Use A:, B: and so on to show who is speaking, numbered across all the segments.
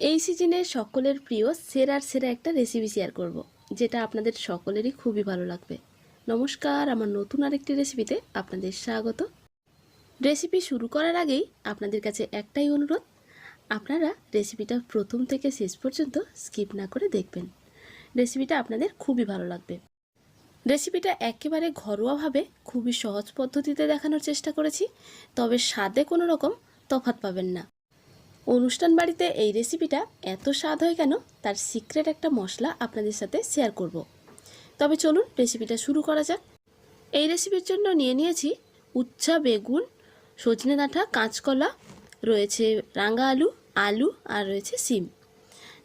A: এই সিজনে সকলের প্রিয় সেরার সেরা একটা রেসিপি শেয়ার করব, যেটা আপনাদের সকলেরই খুবই ভালো লাগবে। নমস্কার, আমার নতুন আরেকটি রেসিপিতে আপনাদের স্বাগত। রেসিপি শুরু করার আগেই আপনাদের কাছে একটাই অনুরোধ, আপনারা রেসিপিটা প্রথম থেকে শেষ পর্যন্ত স্কিপ না করে দেখবেন। রেসিপিটা আপনাদের খুবই ভালো লাগবে। রেসিপিটা একেবারে ঘরোয়াভাবে খুবই সহজ পদ্ধতিতে দেখানোর চেষ্টা করেছি, তবে স্বাদে কোনো রকম তফাৎ পাবেন না। অনুষ্ঠান বাড়িতে এই রেসিপিটা এত স্বাদ হয় কেন? তার সিক্রেট একটা মশলা আপনাদের সাথে শেয়ার করব। তবে চলুন রেসিপিটা শুরু করা যাক। এই রেসিপির জন্য নিয়ে নিয়েছি উচ্ছা বেগুন, সজনে ডাঁটা, কাঁচকলা, রয়েছে রাঙা আলু আলু আর রয়েছে সিম।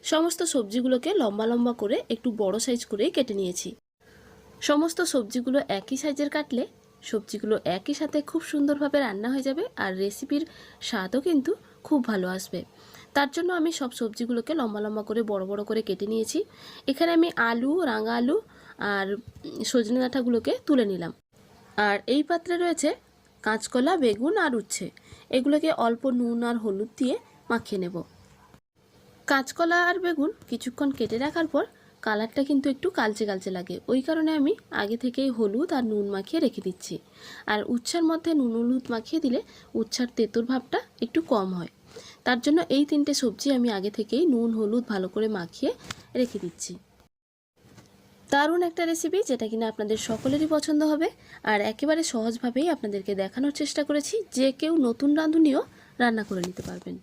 A: সমস্ত সবজিগুলোকে লম্বা লম্বা করে একটু বড় সাইজ করেই কেটে নিয়েছি। সমস্ত সবজিগুলো একই সাইজের কাটলে সবজিগুলো একই সাথে খুব সুন্দরভাবে রান্না হয়ে যাবে আর রেসিপির স্বাদও কিন্তু খুব ভালো আসবে। তার জন্য আমি সব সবজিগুলোকে লম্বা লম্বা করে, বড় বড় করে কেটে নিয়েছি। এখানে আমি আলু, রাঙা আলু আর সজনে ডাঁটাগুলোকে তুলে নিলাম। আর এই পাত্রে রয়েছে কাঁচকলা, বেগুন আর উচ্ছে। এগুলোকে অল্প নুন আর হলুদ দিয়ে মাখিয়ে নেব। কাঁচকলা আর বেগুন কিছুক্ষণ কেটে রাখার পর কালারটা কিন্তু একটু কালচে কালচে লাগে। ওই কারণে আমি আগে থেকেই হলুদ আর নুন মাখিয়ে রেখে দিচ্ছি। আর উচ্ছার মধ্যে নুন হলুদ মাখিয়ে দিলে উচ্ছার তেঁতুর ভাবটা একটু কম হয়। তার জন্য এই তিনটে সবজি আমি আগে থেকেই নুন, হলুদ ভালো করে মাখিয়ে রেখে দিচ্ছি। দারুণ একটা রেসিপি যেটা কিনা আপনাদের সকলেরই পছন্দ হবে। আর একেবারে সহজভাবেই আপনাদেরকে দেখানোর চেষ্টা করেছি, যে কেউ নতুন রাঁধুনিও রান্না করে নিতে পারবেন।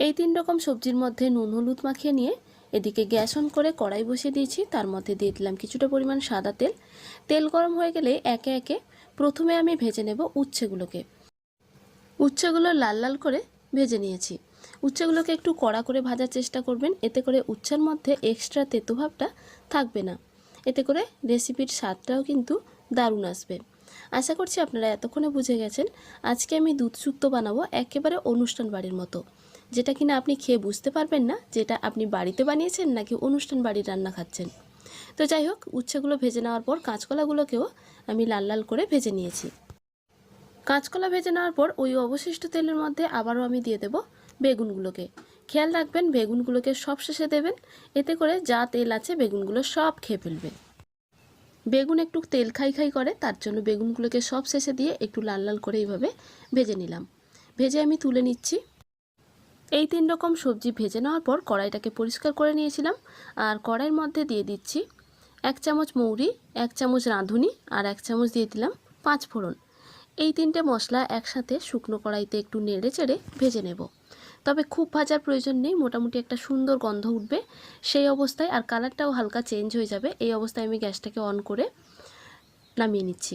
A: এই তিন রকম সবজির মধ্যে নুন, হলুদ মাখিয়ে নিয়ে এদিকে গ্যাস অন করে কড়াই বসিয়ে দিয়েছি, তার মধ্যে দিয়ে দিলাম কিছুটা পরিমাণ সাদা তেল। তেল গরম হয়ে গেলে একে একে প্রথমে আমি ভেজে নেব উচ্ছেগুলোকে। উচ্ছেগুলো লাল লাল করে ভেজে নিয়েছি। উচ্ছেগুলোকে একটু কড়া করে ভাজার চেষ্টা করবেন, এতে করে উচ্ছের মধ্যে এক্সট্রা তেতোভাবটা থাকবে না। এতে করে রেসিপির স্বাদটাও কিন্তু দারুণ আসবে। আশা করছি আপনারা এতক্ষণে বুঝে গেছেন, আজকে আমি দুধ শুক্তো বানাবো একেবারে অনুষ্ঠান বাড়ির মতো। যেটা কিনা আপনি খেয়ে বুঝতে পারবেন না, যেটা আপনি বাড়িতে বানিয়েছেন নাকি অনুষ্ঠান বাড়ির রান্না খাচ্ছেন। তো যাই হোক, উচ্ছেগুলো ভেজে নেওয়ার পর কাঁচকলাগুলোকেও আমি লাল লাল করে ভেজে নিয়েছি। কাঁচকলা ভেজে নেওয়ার পর ওই অবশিষ্ট তেলের মধ্যে আবারও আমি দিয়ে দেব বেগুনগুলোকে। খেয়াল রাখবেন, বেগুনগুলোকে সব শেষে দেবেন, এতে করে যা তেল আছে বেগুনগুলো সব খেয়ে ফেলবে বেগুন একটু তেল খাই খাই করে, তার জন্য বেগুনগুলোকে সব শেষে দিয়ে একটু লাল লাল করে এইভাবে ভেজে নিলাম। ভেজে আমি তুলে নিচ্ছি। এই তিন রকম সবজি ভেজে নেওয়ার পর কড়াইটাকে পরিষ্কার করে নিয়েছিলাম। আর কড়াইয়ের মধ্যে দিয়ে দিচ্ছি এক চামচ মৌরি, এক চামচ রাঁধুনি আর এক চামচ দিয়ে দিলাম পাঁচ ফোড়ন। এই তিনটে মশলা একসাথে শুকনো কড়াইতে একটু নেড়ে চেড়ে ভেজে নেব। তবে খুব ভাজার প্রয়োজন নেই, মোটামুটি একটা সুন্দর গন্ধ উঠবে। সেই অবস্থায় আর কালারটাও হালকা চেঞ্জ হয়ে যাবে। এই অবস্থায় আমি গ্যাসটাকে অন করে নামিয়ে নিচ্ছি।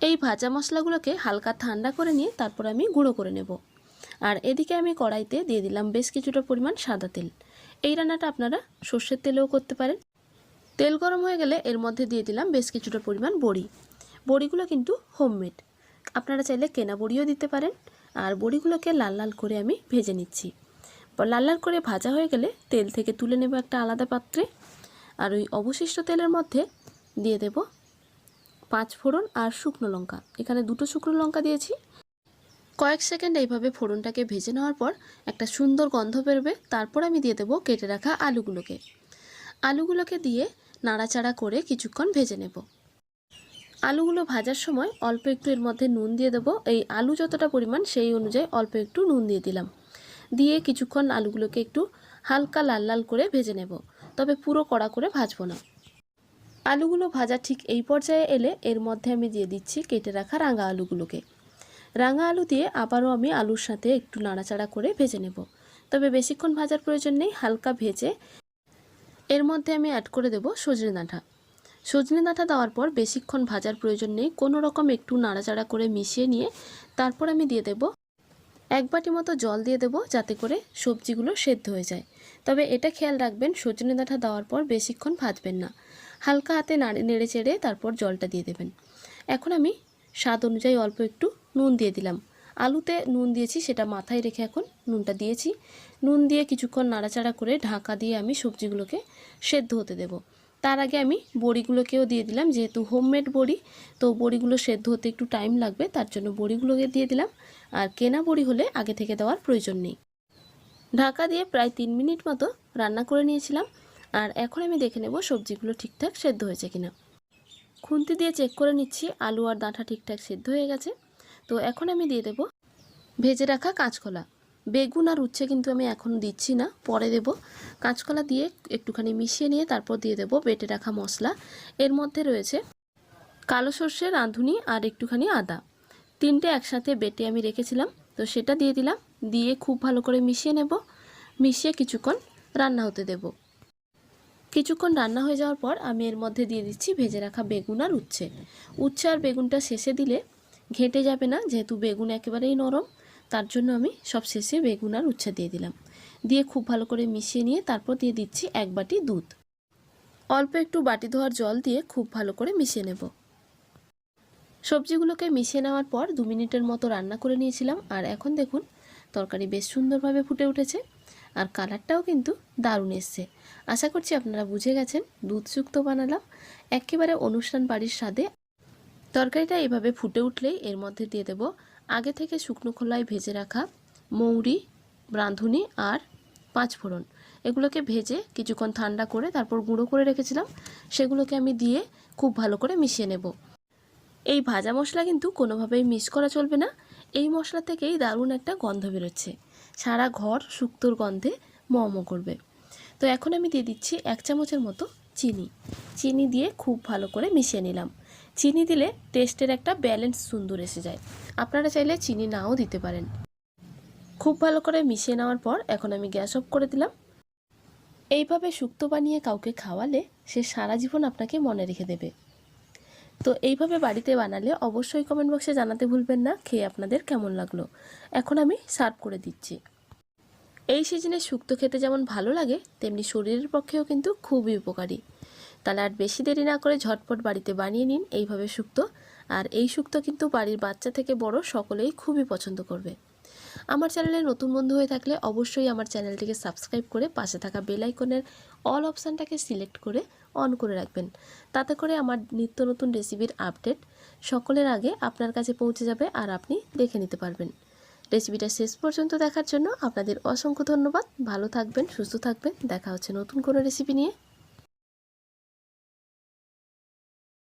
A: এই ভাজা মশলাগুলোকে হালকা ঠান্ডা করে নিয়ে তারপর আমি গুঁড়ো করে নেব। আর এদিকে আমি কড়াইতে দিয়ে দিলাম বেশ কিছুটা পরিমাণ সাদা তেল। এই রান্নাটা আপনারা সর্ষের তেলেও করতে পারেন। তেল গরম হয়ে গেলে এর মধ্যে দিয়ে দিলাম বেশ কিছুটা পরিমাণ বড়ি। বড়িগুলো কিন্তু হোমমেড। আপনারা চাইলে কেনা বড়িও দিতে পারেন। আর বড়িগুলোকে লাল লাল করে আমি ভেজে নিচ্ছি। লাল লাল করে ভাজা হয়ে গেলে তেল থেকে তুলে নেব একটা আলাদা পাত্রে। আর ওই অবশিষ্ট তেলের মধ্যে দিয়ে দেব পাঁচ ফোড়ন আর শুকনো লঙ্কা। এখানে দুটো শুকনো লঙ্কা দিয়েছি। কয়েক সেকেন্ড এইভাবে ফোড়নটাকে ভেজে নেওয়ার পর একটা সুন্দর গন্ধ বেরোবে। তারপর আমি দিয়ে দেবো কেটে রাখা আলুগুলোকে। আলুগুলোকে দিয়ে নাড়াচাড়া করে কিছুক্ষণ ভেজে নেব। আলুগুলো ভাজার সময় অল্প একটু এর মধ্যে নুন দিয়ে দেবো। এই আলু যতটা পরিমাণ সেই অনুযায়ী অল্প একটু নুন দিয়ে দিলাম। দিয়ে কিছুক্ষণ আলুগুলোকে একটু হালকা লাল লাল করে ভেজে নেব। তবে পুরো কড়া করে ভাজবো না। আলুগুলো ভাজা ঠিক এই পর্যায়ে এলে এর মধ্যে আমি দিয়ে দিচ্ছি কেটে রাখা রাঙা আলুগুলোকে। রাঙা আলু দিয়ে আবারও আমি আলুর সাথে একটু নাড়াচাড়া করে ভেজে নেব। তবে বেশিক্ষণ ভাজার প্রয়োজন নেই, হালকা ভেজে এর মধ্যে আমি অ্যাড করে দেব সজনে ডাঁটা। সজনে ডাঁটা দেওয়ার পর বেশিক্ষণ ভাজার প্রয়োজন নেই, কোনো রকম একটু নাড়াচাড়া করে মিশিয়ে নিয়ে তারপর আমি দিয়ে দেব এক বাটি মতো জল দিয়ে দেব যাতে করে সবজিগুলো সেদ্ধ হয়ে যায়। তবে এটা খেয়াল রাখবেন, সজনে ডাঁটা দেওয়ার পর বেশিক্ষণ ভাজবেন না। হালকা হাতে নাড়ে চেড়ে তারপর জলটা দিয়ে দেবেন। এখন আমি স্বাদ অনুযায়ী অল্প একটু নুন দিয়ে দিলাম। আলুতে নুন দিয়েছি, সেটা মাথায় রেখে এখন নুনটা দিয়েছি। নুন দিয়ে কিছুক্ষণ নাড়াচাড়া করে ঢাকা দিয়ে আমি সবজিগুলোকে সেদ্ধ হতে দেব। তার আগে আমি বড়িগুলোকেও দিয়ে দিলাম, যেহেতু হোমমেড বড়ি, তো বড়িগুলো সেদ্ধ হতে একটু টাইম লাগবে, তার জন্য বড়িগুলোকে দিয়ে দিলাম। আর কেনা বড়ি হলে আগে থেকে দেওয়ার প্রয়োজন নেই। ঢাকা দিয়ে প্রায় তিন মিনিট মতো রান্না করে নিয়েছিলাম। আর এখন আমি দেখে নেব সবজিগুলো ঠিকঠাক সেদ্ধ হয়েছে কিনা। খুন্তি দিয়ে চেক করে নিচ্ছি, আলু আর ডাঁটা ঠিকঠাক সেদ্ধ হয়ে গেছে। তো এখন আমি দিয়ে দেব ভেজে রাখা কাঁচকলা। বেগুন আর উচ্ছে কিন্তু আমি এখন দিচ্ছি না, পরে দেব। কাঁচকলা দিয়ে একটুখানি মিশিয়ে নিয়ে তারপর দিয়ে দেব বেটে রাখা মশলা। এর মধ্যে রয়েছে কালো সর্ষে রাঁধুনি আর একটুখানি আদা। তিনটে একসাথে বেটে আমি রেখেছিলাম, তো সেটা দিয়ে দিলাম। দিয়ে খুব ভালো করে মিশিয়ে নেব। মিশিয়ে কিছুক্ষণ রান্না হতে দেব। কিছুক্ষণ রান্না হয়ে যাওয়ার পর আমি এর মধ্যে দিয়ে দিচ্ছি ভেজে রাখা বেগুন আর উচ্ছে। উচ্ছে আর বেগুনটা শেষে দিলে ঘেঁটে যাবে না, যেহেতু বেগুন একেবারেই নরম, তার জন্য আমি সব শেষে বেগুন আর উচ্ছে দিয়ে দিলাম। দিয়ে খুব ভালো করে মিশিয়ে নিয়ে তারপর দিয়ে দিচ্ছি এক বাটি দুধ। অল্প একটু বাটি ধোয়ার জল দিয়ে খুব ভালো করে মিশিয়ে নেব। সবজিগুলোকে মিশিয়ে নেওয়ার পর দু মিনিটের মতো রান্না করে নিয়েছিলাম, আর এখন দেখুন, তরকারি বেশ সুন্দরভাবে ফুটে উঠেছে। আর কালারটাও কিন্তু দারুণ এসছে। আশা করছি আপনারা বুঝে গেছেন দুধযুক্ত বানালাম, একেবারে অনুষ্ঠান বাড়ির স্বাদে। তরকারিটা এভাবে ফুটে উঠলেই এর মধ্যে দিয়ে দেব আগে থেকে শুকনো খোলায় ভেজে রাখা মৌরি, রাঁধুনি আর পাঁচফোড়ন এগুলোকে ভেজে কিছুক্ষণ ঠান্ডা করে তারপর গুঁড়ো করে রেখেছিলাম। সেগুলোকে আমি দিয়ে খুব ভালো করে মিশিয়ে নেব। এই ভাজা মশলা কিন্তু কোনোভাবেই মিস করা চলবে না। এই মশলা থেকেই দারুণ একটা গন্ধ বেরোচ্ছে। সারা ঘর শুক্তোর গন্ধে মম করবে। তো এখন আমি দিয়ে দিচ্ছি এক চামচের মতো চিনি। চিনি দিয়ে খুব ভালো করে মিশিয়ে নিলাম। চিনি দিলে টেস্টের একটা ব্যালেন্স সুন্দর এসে যায়। আপনারা চাইলে চিনি নাও দিতে পারেন। খুব ভালো করে মিশিয়ে নেওয়ার পর এখন আমি গ্যাস অফ করে দিলাম। এইভাবে শুক্তো বানিয়ে কাউকে খাওয়ালে সে সারা জীবন আপনাকে মনে রেখে দেবে। তো এইভাবে বাড়িতে বানালে অবশ্যই কমেন্ট বক্সে জানাতে ভুলবেন না, খেয়ে আপনাদের কেমন লাগল? এখন আমি সার্ভ করে দিচ্ছি। এই সিজনে শুক্তো খেতে যেমন ভালো লাগে, তেমনি শরীরের পক্ষেও কিন্তু খুবই উপকারী। তাহলে আর বেশি দেরি না করে ঝটপট বাড়িতে বানিয়ে নিন এইভাবে শুক্তো। আর এই শুক্তো কিন্তু বাড়ির বাচ্চা থেকে বড় সকলেই খুবই পছন্দ করবে। আমার চ্যানেলে নতুন বন্ধু হয়ে থাকলে অবশ্যই আমার চ্যানেলটিকে সাবস্ক্রাইব করে পাশে থাকা বেল আইকনের অল অপশানটাকে সিলেক্ট করে অন করে রাখবেন। তাতে করে আমার নিত্য নতুন রেসিপির আপডেট সকলের আগে আপনার কাছে পৌঁছে যাবে আর আপনি দেখে নিতে পারবেন। রেসিপিটা শেষ পর্যন্ত দেখার জন্য আপনাদের অসংখ্য ধন্যবাদ। ভালো থাকবেন, সুস্থ থাকবেন। দেখা হচ্ছে নতুন কোনো রেসিপি নিয়ে।